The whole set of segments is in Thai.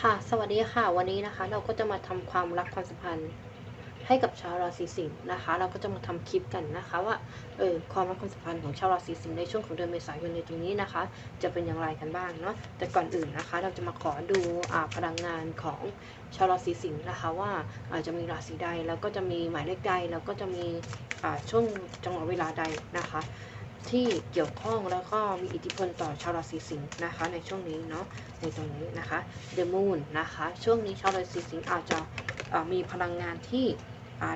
ค่ะ สวัสดีค่ะ วันนี้นะคะ เราก็จะมาทำความรักความสัมพันธ์ ให้กับชาวราศีสิงห์นะคะ เราก็จะมาทำคลิปกันนะคะ ว่า เออ ความรักความสัมพันธ์ของชาวราศีสิงห์ในช่วงของเดือนเมษายนในตรงนี้นะคะ จะเป็นอย่างไรกันบ้างเนาะ แต่ก่อนอื่นนะคะ เราจะมาขอดูอ่าพลังงานของชาวราศีสิงห์นะคะ ว่าอาจจะมีราศีใด แล้วก็จะมีหมายเลขใด แล้วก็จะมีอ่าช่วงจังหวะเวลาใดนะคะ ที่เกี่ยวข้องแล้วก็มีอิทธิพลต่อชาวราศีสิงห์นะคะ ในช่วงนี้เนาะในตรงนี้นะคะ The Moon นะคะ ช่วงนี้ชาวราศีสิงห์อาจจะมีพลังงานที่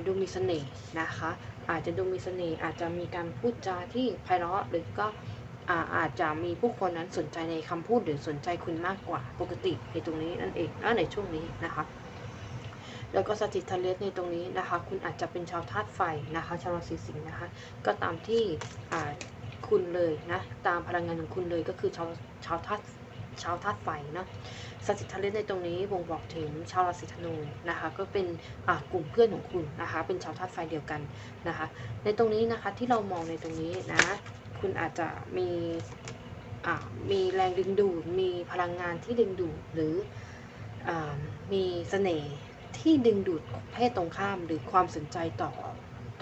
ดูมีเสน่ห์นะคะ อาจจะดูมีเสน่ห์อาจจะมีการพูดจาที่ไพเราะหรือก็อาอาจจะมีผู้คนนั้นสนใจในคำพูดหรือสนใจคุณมากกว่าปกติในตรงนี้นั่นเองนะในช่วงนี้นะคะแล้วก็สถิตทะเลสในตรงนี้นะคะ คุณอาจจะเป็นชาวธาตุไฟนะคะ ชาวราศีสิงห์นะคะ ก็ตามที่ คุณเลยนะตามพลังงานของคุณเลยก็คือชาวชาวธาตุชาวธาตุไฟเนาะสถิตทะเลสในตรงนี้บ่งบอกถึงชาวราศีธนูนะคะ ก็เป็นกลุ่มเพื่อนของคุณนะคะ เป็นชาวธาตุไฟเดียวกันนะคะ ในตรงนี้นะคะที่เรามองในตรงนี้นะ คุณอาจจะมีมีแรงดึงดูด มีพลังงานที่ดึงดูด หรืออมีเสน่ห์ที่ดึงดูดเพศตรงข้าม หรือความสนใจต่อ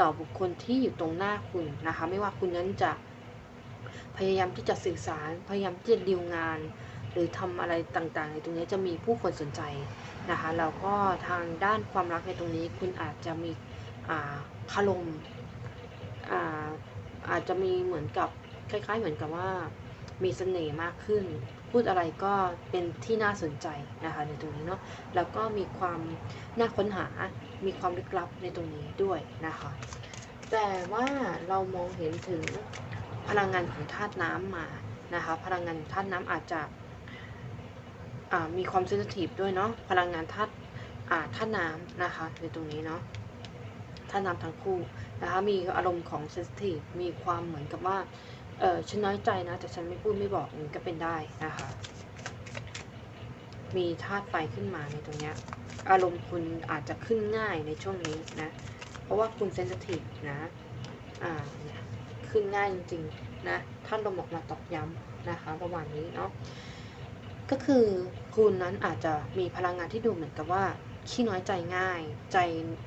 ต่อบุคคลที่อยู่ตรงหน้าคุณนะคะ ไม่ว่าคุณนั้นจะ พยายามที่จะสื่อสาร พยายามที่จะดีลงาน หรือทำอะไรต่างๆ ในตรงนี้จะมีผู้คนสนใจนะคะแล้วก็ทางด้านความรักในตรงนี้คุณอาจจะมีอ่าคารมอาอาจจะมีเหมือนกับคล้าย ๆ เหมือนกับว่ามีเสน่ห์มากขึ้น พูดอะไรก็เป็นที่น่าสนใจนะคะในตรงนี้เนาะแล้วก็มีความน่าค้นหา มีความลึกลับในตรงนี้ด้วยนะคะ แต่ว่าเรามองเห็นถึง พลังงานของธาตุน้ำมานะคะพลังงานธาตุน้ำอาจจะมีความเซนซิทีฟด้วยเนาะพลังงานธาตุธาตุน้ำนะคะในตรงนี้เนาะธาตุน้ำทั้งคู่นะคะมีอารมณ์ของเซนซิทีฟมีความเหมือนกับว่าเออฉันน้อยใจนะ แต่ฉันไม่พูดไม่บอกนี่ก็เป็นได้นะคะ มีธาตุไฟขึ้นมาในตรงนี้อารมณ์คุณอาจจะขึ้นง่ายในช่วงนี้นะ เพราะว่าคุณเซนซิทีฟนะอ่า ขึ้นง่ายจริงๆนะท่านลมออกมาตอกย้ำนะคะประมาณนี้เนาะก็คือคุณนั้นอาจจะมีพลังงานที่ดูเหมือนกับว่าขี้น้อยใจง่าย ใจ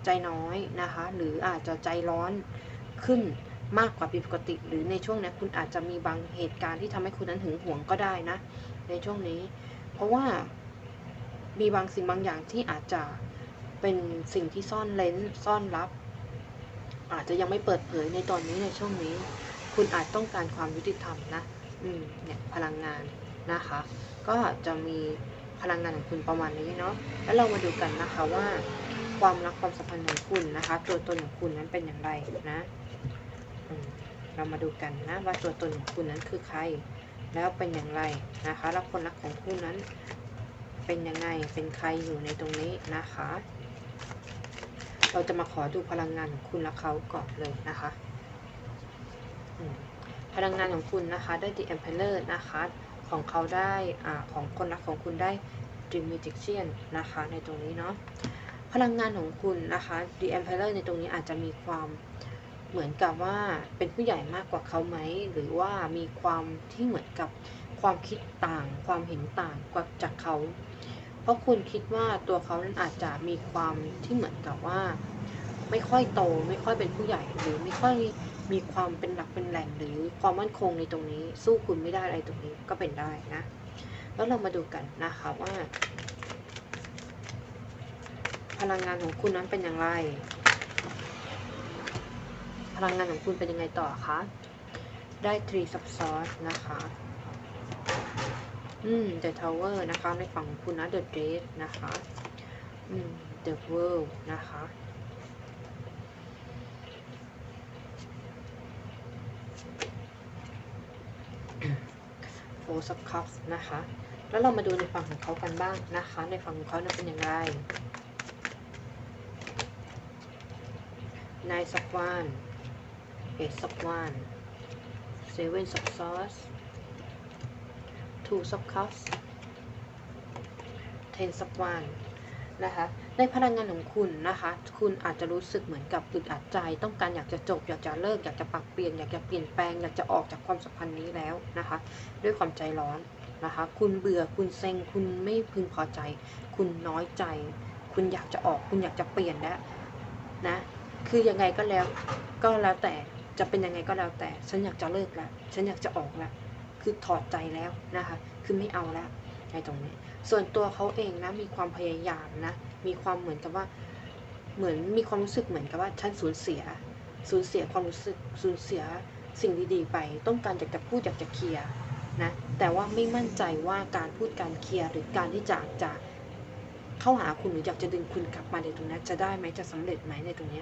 ใจน้อยนะคะ หรืออาจจะใจร้อนขึ้นมากกว่าปกติ หรือในช่วงนี้คุณอาจจะมีบางเหตุการณ์ที่ทำให้คุณนั้นหึงหวงก็ได้นะ ในช่วงนี้ เพราะว่ามีบางสิ่งบางอย่างที่อาจจะเป็นสิ่งที่ซ่อนเลนซ่อนลับ อาจจะยังไม่เปิดเผยในตอนนี้ในช่วงนี้ คุณอาจต้องการความยุติธรรมนะอืมเนี่ยพลังงานนะคะ ก็จะมีพลังงานของคุณประมาณนี้เนาะแล้วเรามาดูกันนะคะว่า ความรักความสัมพันธ์ของคุณนะคะ ตัวตนของคุณนั้นเป็นอย่างไรนะเรามาดูกันนะว่าตัวตนของคุณนั้นคือใคร แล้วเป็นอย่างไรนะคะ แล้วคนรักของคุณนั้นเป็นยังไงเป็นใครอยู่ในตรงนี้นะคะ เราจะมาขอดูพลังงานของคุณและเขาก่อนเลยนะคะ พลังงานของคุณนะคะได้ The Emperor นะคะ ของเขาได้อของคนรักของคุณได้ Dream Magician นะคะในตรงนี้เนาะ พลังงานของคุณนะคะ The Emperor ในตรงนี้อาจจะมีความเหมือนกับว่าเป็นผู้ใหญ่มากกว่าเขาไหม หรือว่ามีความที่เหมือนกับความคิดต่าง ความเห็นต่างกว่าจากเขา เพราะคุณคิดว่าตัวเขานั้นอาจจะมีความที่เหมือนกับว่า ไม่ค่อยโต ไม่ค่อยเป็นผู้ใหญ่หรือไม่ค่อยมีความเป็นหลักเป็นแหล่งหรือความมั่นคงในตรงนี้ สู้คุณไม่ได้อะไรตรงนี้ก็เป็นได้นะ แล้วเรามาดูกันนะคะว่า พลังงานของคุณนั้นเป็นอย่างไร พลังงานของคุณเป็นยังไงต่อคะได้ทรีซับซ้อนนะคะ อืม The Tower นะคะ ในฝั่งของคุณนะ The Dress นะคะ อืม The World นะคะ Four of Cups นะคะ แล้วเรามาดูในฝั่งของเขากันบ้างนะคะ ในฝั่งของเขาเป็นอย่างไร Nine of Wands Eight of Wands Seven of Swords Two of Cups Ten of Wands นะคะในพลังงานของคุณนะคะ คุณอาจจะรู้สึกเหมือนกับอึดอัดใจ ต้องการอยากจะจบ อยากจะเลิก อยากจะปรับเปลี่ยน อยากจะเปลี่ยนแปลง อยากจะออกจากความสัมพันธ์นี้แล้วนะคะ ด้วยความใจร้อนนะคะ คุณเบื่อ คุณเซ็ง คุณไม่พึงพอใจ คุณน้อยใจ คุณอยากจะออก คุณอยากจะเปลี่ยนแล้วนะ คือยังไงก็แล้ว ก็แล้วแต่ จะเป็นยังไงก็แล้วแต่ ฉันอยากจะเลิกแล้ว ฉันอยากจะออกแล้ว คือถอดใจแล้วนะคะ คือไม่เอาแล้วในตรงนี้ ส่วนตัวเขาเองนะมีความพยายามนะ มีความเหมือนกับว่า เหมือนมีความรู้สึกเหมือนกับว่าฉันสูญเสีย สูญเสียความรู้สึก สูญเสียสิ่งดีๆ ไป ต้องการอยากจะพูดอยากจะเคลียร์นะ แต่ว่าไม่มั่นใจว่าการพูดการเคลียร์หรือการที่จะจะเข้าหาคุณหรืออยากจะดึงคุณกลับมาในตรงนี้จะได้ไหมจะสำเร็จไหมในตรงนี้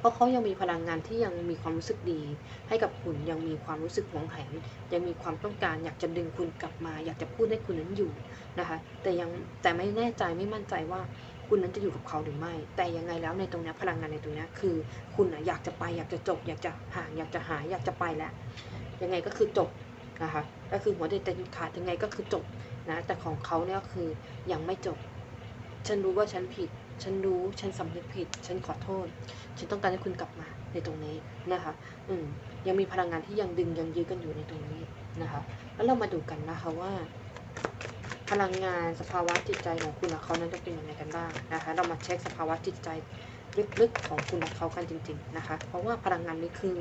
เพราะเขายังมีพลังงานที่ยังมีความรู้สึกดี ให้กับคุณยังมีความรู้สึกหวงแหนยังมีความต้องการ อยากจะดึงคุณกลับมา อยากจะพูดให้คุณนั้นอยู่นะคะ แต่ยังแต่ไม่แน่ใจไม่มั่นใจว่าคุณนั้นจะอยู่กับเขาหรือไม่ แต่ยังไงแล้วในตรงนี้พลังงานในตรงนี้คือ คุณนะอยากจะไปอยากจะจบ อยากจะห่างอยากจะหายอยากจะไปแล้วยังไงก็คือจบนะคะก็คือหัวเด็ดแต่ขาดยังไงก็คือจบนะแต่ของเขาเนี่ยคือยังไม่จบ ฉันรู้ว่าฉันผิด ฉันรู้ฉันสำนึกผิด ฉันขอโทษ ฉันต้องการให้คุณกลับมาในตรงนี้นะคะ อืมยังมีพลังงานที่ยังดึงยังยื้อกันอยู่ในตรงนี้นะคะ แล้วเรามาดูกันนะคะว่า พลังงานสภาวะจิตใจของคุณกับเขานั้นจะเป็นยังไงกันบ้างนะคะ เรามาเช็คสภาวะจิตใจลึกๆของคุณกับเขากันจริง ๆนะคะ เพราะว่าพลังงานนี้คือ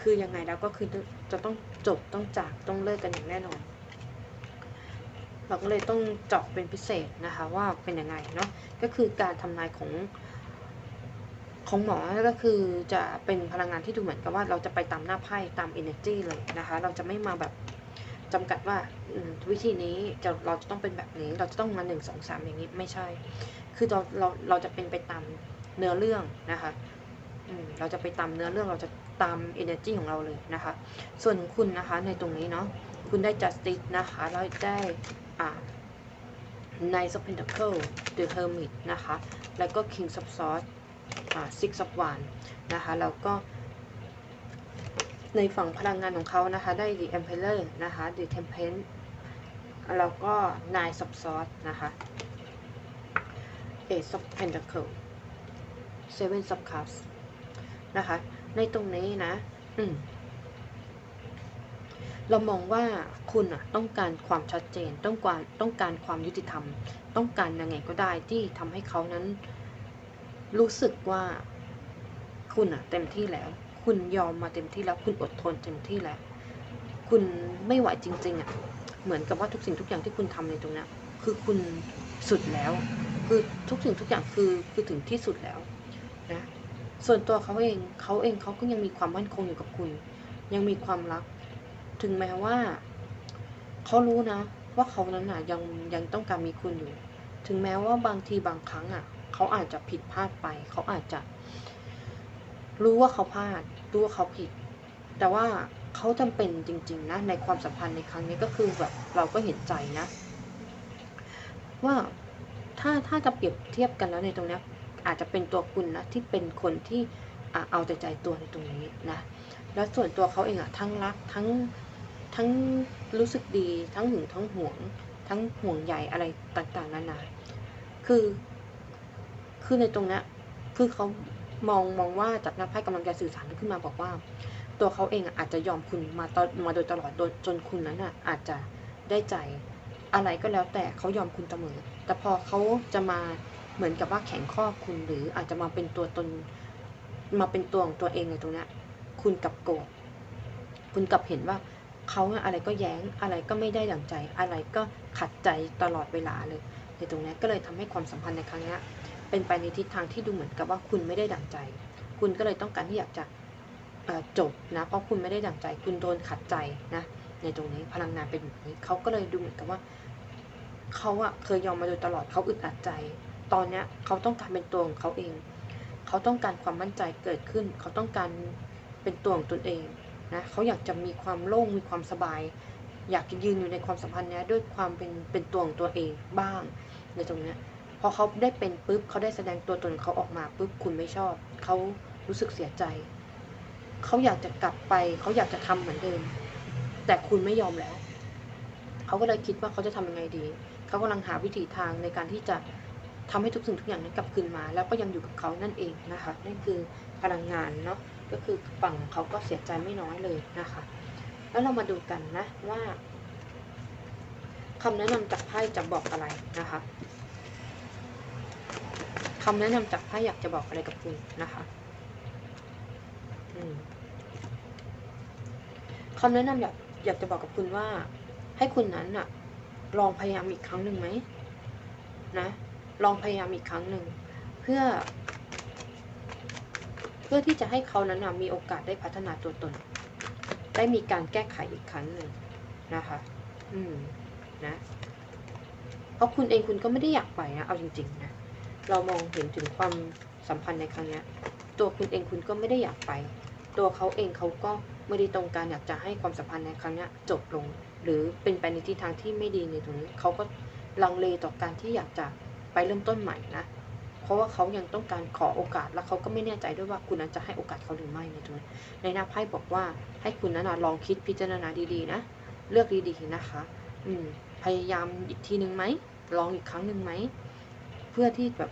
คือยังไงแล้วก็คือจะต้องจบต้องจากต้องเลิกกันอย่างแน่นอน เราก็เลยต้องเจาะเป็นพิเศษนะคะว่าเป็นยังไงเนาะก็คือการทำนายของของหมอก็คือจะเป็นพลังงานที่ดูเหมือนกับว่าเราจะไปตามหน้าไพ่ตาม energy เลยนะคะ เราจะไม่มาแบบจำกัดว่าวิธีนี้จะเราจะต้องเป็นแบบนี้ เราจะต้องมาหนึ่งสองสามอย่างนี้ไม่ใช่ คือเราเราเราจะเป็นไปตามเนื้อเรื่องนะคะเราจะไปตามเนื้อเรื่องเราจะตาม energy ของเราเลยนะคะ ส่วนคุณนะคะในตรงนี้เนาะคุณได้ justice นะคะแล้วได้ อ่า Knight of Pentacles The Hermit นะคะ แล้วก็ King of Swords อ่า Six of Wands นะคะ แล้วก็ในฝั่งพลังงานของเขานะคะ ได้ The Emperor นะคะ The Temperance แล้วก็ Nine of Swords นะคะ Ace of Pentacles Seven of Cups นะคะ ในตรงนี้นะ อืม เรามองว่าคุณอะต้องการความชัดเจน ต้องการต้องการความยุติธรรม ต้องการยังไงก็ได้ที่ทำให้เขานั้น รู้สึกว่าคุณอะเต็มที่แล้ว คุณยอมมาเต็มที่แล้ว คุณอดทนเต็มที่แล้ว คุณไม่ไหวจริง ๆอะเหมือนกับว่าทุกสิ่งทุกอย่างที่คุณทำในตรงนี้คือคุณสุดแล้ว คือทุกสิ่งทุกอย่างคือคือถึงที่สุดแล้วนะส่วนตัวเขาเองเขาเองเขาก็ยังมีความมั่นคงอยู่กับคุณ ยังมีความรัก ถึงแม้ว่า เขารู้นะ ว่าเขานั้นน่ะยังยังต้องการมีคุณอยู่ ถึงแม้ว่าบางทีบางครั้งอะ เขาอาจจะผิดพลาดไป เขาอาจจะ รู้ว่าเขาพลาดรู้ว่าเขาผิด แต่ว่าเขาจำเป็นจริง ๆ นะ ในความสัมพันธ์ในครั้งนี้ก็คือแบบเราก็เห็นใจนะ ว่าถ้าถ้าจะเปรียบเทียบกันแล้วในตรงนี้อาจจะเป็นตัวคุณนะที่เป็นคนที่เอาใจใจตัวในตรงนี้นะ แล้วส่วนตัวเขาเองอะทั้งรักทั้ง ทั้งรู้สึกดี ทั้งหึงทั้งห่วง ทั้งห่วงใยอะไรต่างๆนานา คือ คือในตรงนี้คือเขามองมองว่าจากนักไพ่กำลังจะสื่อสารขึ้นมาบอกว่า ตัวเขาเองอาจจะยอมคุณมาตอนมาโดยตลอดโดยจนคุณนั้นอะอาจจะได้ใจอะไรก็แล้วแต่เขายอมคุณเสมอ แต่พอเขาจะมาเหมือนกับว่าแข็งข้อคุณหรืออาจจะมาเป็นตัวตนมาเป็นตัวของตัวเองในตรงนี้คุณกับโกรธคุณกับเห็นว่า เขาอะไรก็แย้งอะไรก็ไม่ได้ดั่งใจ อะไรก็ขัดใจตลอดเวลาเลย ในตรงนี้ก็เลยทำให้ความสัมพันธ์ในครั้งนี้เป็นไปในทิศทางที่ดูเหมือนกับว่าคุณไม่ได้ดั่งใจ คุณก็เลยต้องการที่อยากจะจบนะเพราะคุณไม่ได้ดั่งใจ คุณโดนขัดใจนะในตรงนี้พลังงานเป็นแบบนี้เขาก็เลยดูเหมือนกับว่าเขาอะเคยยอมมาโดยตลอดเขาอึดอัดใจ ตอนเนี้ยเขาต้องการเป็นตัวของเขาเอง เขาต้องการความมั่นใจเกิดขึ้น เขาต้องการเป็นตัวของตนเอง นะเขาอยากจะมีความโล่งมีความสบาย อยากจะยืนอยู่ในความสัมพันธ์นี้ด้วยความเป็นเป็นตัวของตัวเองบ้างในตรงนี้พอเขาได้เป็นปุ๊บเขาได้แสดงตัวตนเขาออกมาปุ๊บคุณไม่ชอบเขารู้สึกเสียใจเขาอยากจะกลับไปเขาอยากจะทำเหมือนเดิม แต่คุณไม่ยอมแล้วเขาก็เลยคิดว่าเขาจะทำยังไงดีเขากำลังหาวิธีทางในการที่จะทำให้ทุกสิ่งทุกอย่างนั้นกลับคืนมา แล้วก็ยังอยู่กับเขานั่นเองนะคะนั่นคือพลังงานเนาะ ก็คือฝั่งเขาก็เสียใจไม่น้อยเลยนะคะ แล้วเรามาดูกันนะว่าคำแนะนำจากไพ่จะบอกอะไรนะคะคำแนะนำจากไพ่อยากจะบอกอะไรกับคุณนะคะคำแนะนำอยากอยากจะบอกกับคุณว่า ให้คุณนั้นน่ะลองพยายามอีกครั้งหนึ่งไหมนะ ลองพยายามอีกครั้งหนึ่งเพื่อ พื่อที่จะให้เขานั้นมีโอกาสได้พัฒนาตัวตน ได้มีการแก้ไขอีกครั้งหนึ่งนะคะ อืมนะ เพราะคุณเองคุณก็ไม่ได้อยากไปนะ เอาจริง ๆ นะ เรามองเห็นถึงความสัมพันธ์ในครั้งนี้ตัวคุณเองคุณก็ไม่ได้อยากไป ตัวเขาเองเขาก็ไม่ได้ตรงการอยากจะให้ความสัมพันธ์ในครั้งนี้จบลง หรือเป็นไปในทิศทางที่ไม่ดีในตรงนี้เขาก็ลังเลต่อการที่อยากจะไปเริ่มต้นใหม่นะ เพราะว่าเขายังต้องการขอโอกาส แล้วเขาก็ไม่แน่ใจด้วยว่าคุณนั้นจะให้โอกาสเขาหรือไม่ในตรงนี้ในหน้าไพ่บอกว่าให้คุณนั้นลองคิดพิจารณาดีๆนะ เลือกดีๆนะคะ อืมพยายามอีกทีหนึ่งไหมลองอีกครั้งหนึ่งไหมเพื่อที่แบบ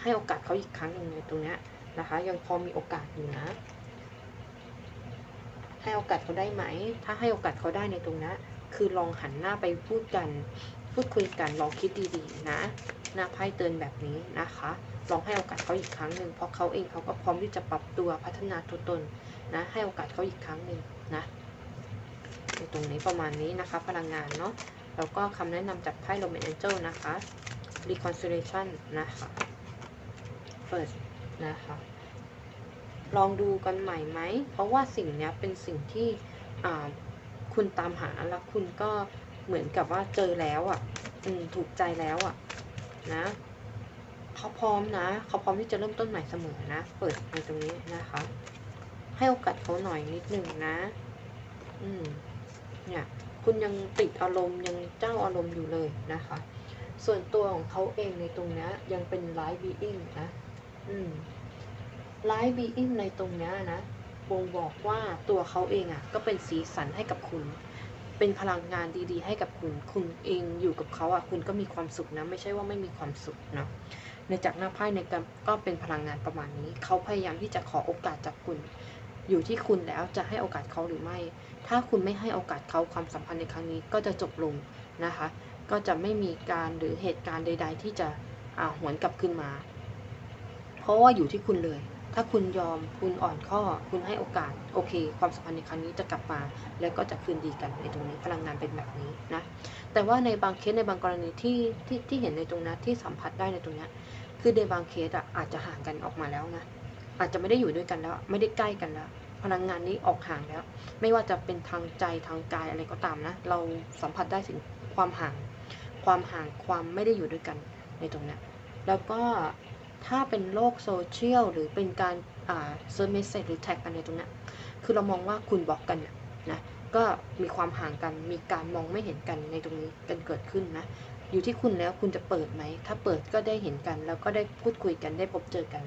ให้โอกาสเขาอีกครั้งหนึ่งในตรงนี้ยนะคะ ยังพอมีโอกาสอยู่นะให้โอกาสเขาได้ไหม ถ้าให้โอกาสเขาได้ในตรงนี้คือลองหันหน้าไปพูดกัน พูดคุยกันลองคิดดีๆนะหน้าไพ่เตือนแบบนี้นะคะ ลองให้โอกาสเขาอีกครั้งหนึ่งเพราะเขาเองเขาก็พร้อมที่จะปรับตัวพัฒนาตัวตนนะ ให้โอกาสเขาอีกครั้งหนึ่งนะในตรงนี้ประมาณนี้นะคะ พลังงานเนาะแล้วก็คำแนะนำจากไพ่ Roman Angel นะคะ Reconciliation นะคะ First นะคะ ลองดูกันใหม่ไหม เพราะว่าสิ่งนี้เป็นสิ่งที่คุณตามหาแล้วคุณก็ เหมือนกับว่าเจอแล้วอะ่ะ อืมถูกใจแล้วอะ่ะ นะเขาพร้อมนะเขาพร้อมที่จะเริ่มต้นใหม่เสมอนะ เปิดในตรงนี้นะคะ ให้โอกาสเขาหน่อยนิดหนึ่งนะ อืม เนี่ย คุณยังติดอารมณ์ยังเจ้าอารมณ์อยู่เลยนะคะ ส่วนตัวของเขาเองในตรงนี้ยังเป็นไลฟ์บีอิงนะ อืมไลฟ์บีอิงในตรงนี้นะบ่งบอกว่าตัวเขาเองอะ่ะ ก็เป็นสีสันให้กับคุณ เป็นพลังงานดีๆ ให้กับคุณ คุณเองอยู่กับเขาอะคุณก็มีความสุขนะ ไม่ใช่ว่าไม่มีความสุขเนาะในจากหน้าไพ่ในก็เป็นพลังงานประมาณนี้ เขาพยายามที่จะขอโอกาสจากคุณ อยู่ที่คุณแล้วจะให้โอกาสเขาหรือไม่ ถ้าคุณไม่ให้โอกาสเขาความสัมพันธ์ในครั้งนี้ก็จะจบลงนะคะ ก็จะไม่มีการหรือเหตุการณ์ใด ๆ ที่จะอ่าหวนกลับขึ้นมา เพราะว่าอยู่ที่คุณเลย ถ้าคุณยอมคุณอ่อนข้อ คุณให้โอกาส โอเค ความสัมพันธ์ในครั้งนี้จะกลับมา แล้วก็จะคืนดีกันในตรงนี้พลังงานเป็นแบบนี้นะ แต่ว่าในบางเคสในบางกรณีที่ที่ที่เห็นในตรงนั้นที่สัมผัสได้ในตรงนี้คือในบางเคสอะอาจจะห่างกันออกมาแล้วนะอาจจะไม่ได้อยู่ด้วยกันแล้ว ไม่ได้ใกล้กันแล้ว พลังงานนี้ออกห่างแล้ว ไม่ว่าจะเป็นทางใจทางกายอะไรก็ตามนะ เราสัมผัสได้ถึงความห่าง ความห่างความไม่ได้อยู่ด้วยกันในตรงนี้แล้วก็ ถ้าเป็นโลกโซเชียลหรือเป็นการเซิร์ชเมสเซจหรือแท็กกันในตรงนี้คือเรามองว่าคุณบอกกันนะก็มีความห่างกันมีการมองไม่เห็นกันในตรงนี้กันเกิดขึ้นนะอยู่ที่คุณแล้วคุณจะเปิดไหม ถ้าเปิดก็ได้เห็นกัน แล้วก็ได้พูดคุยกันได้พบเจอกัน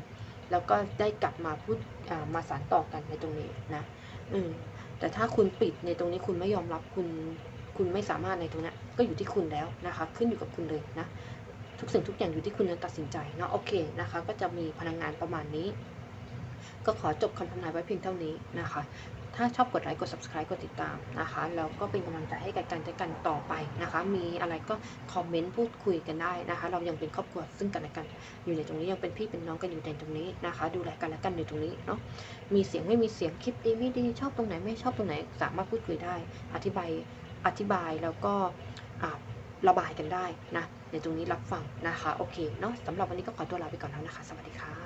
แล้วก็ได้กลับมาพูดมาสานต่อกันในตรงนี้นะอืมแต่ถ้าคุณปิดในตรงนี้คุณไม่ยอมรับคุณคุณไม่สามารถในตรงนี้ก็อยู่ที่คุณแล้วนะคะ ขึ้นอยู่กับคุณเลยนะ ทุกสิ่งทุกอย่างอยู่ที่คุณจะตัดสินใจเนาะโอเคนะคะ ก็จะมีพลังงานประมาณนี้ ก็ขอจบคำทำนายไว้เพียงเท่านี้นะคะ ถ้าชอบกดไลค์กด subscribe กดติดตามนะคะแล้วก็เป็นกำลังใจให้กันกันกันต่อไปนะคะ มีอะไรก็คอมเมนต์พูดคุยกันได้นะคะ เรายังเป็นครอบครัวซึ่งกันและกัน อยู่ในตรงนี้ยังเป็นพี่เป็นน้องกันอยู่ในตรงนี้นะคะ ดูแลกันและกันในตรงนี้เนาะมีเสียงไม่มีเสียงคลิปดีไม่ดีชอบตรงไหนไม่ชอบตรงไหน สามารถพูดคุยได้ อธิบายอธิบายแล้วก็ ระบายกันได้นะในตรงนี้รับฟังนะคะโอเคเนาะสำหรับวันนี้ก็ขอตัวลาไปก่อนแล้วนะคะ สวัสดีค่ะ